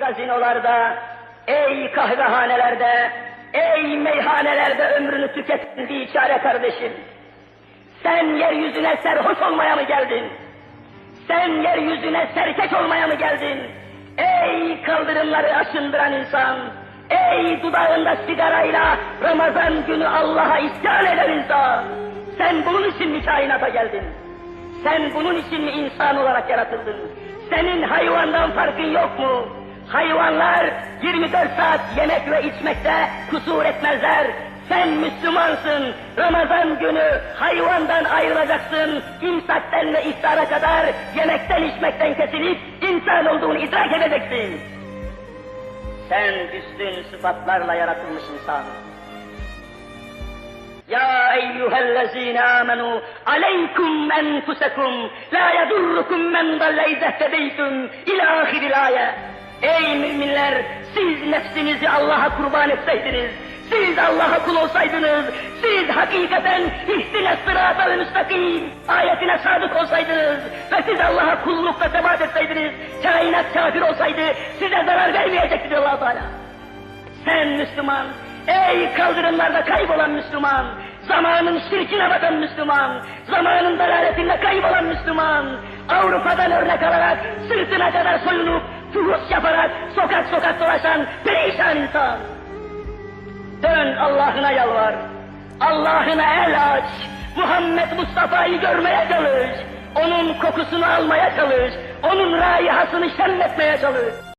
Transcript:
gazinolarda, ey kahvehanelerde, ey meyhanelerde ömrünü tüketen bir içare kardeşim. Sen yeryüzüne serhoş olmaya mı geldin? Sen yeryüzüne serkeş olmaya mı geldin? Ey kaldırımları aşındıran insan! Ey dudağında sigarayla Ramazan günü Allah'a isyan eden insan! Sen bunun için mi kainata geldin? Sen bunun için mi insan olarak yaratıldın? Senin hayvandan farkın yok mu? Hayvanlar 24 saat yemek ve içmekte kusur etmezler. Sen Müslümansın. Ramazan günü hayvandan ayrılacaksın. İmsakten ve iftara kadar yemekten içmekten kesilip insan olduğunu idrak edeceksin. Sen üstün sıfatlarla yaratılmış insan. يا أيها الذين آمنوا عليكم أنفسكم لا يضركم من ضل إذا اهتديتم إلى آخر الآية Ey müminler siz nefsinizi Allah'a kurban etseydiniz, siz Allah'a kul olsaydınız, siz hakikaten ihtine sıratal müstakim ayetine sadık olsaydınız ve siz Allah'a kullukta sebat etseydiniz, kainat kafir olsaydı size zarar vermeyecekti diyor allah Teala. Sen Müslüman, ey kaldırımlarda kaybolan Müslüman, zamanın şirkine batan Müslüman, zamanın dalaletinde kaybolan Müslüman, Avrupa'dan örnek alarak sırtına kadar soyunup, fuhuş yaparak sokak sokak dolaşan perişan insan. Dön Allah'ına yalvar, Allah'ına el aç, Muhammed Mustafa'yı görmeye çalış, onun kokusunu almaya çalış, onun raihasını şenletmeye çalış.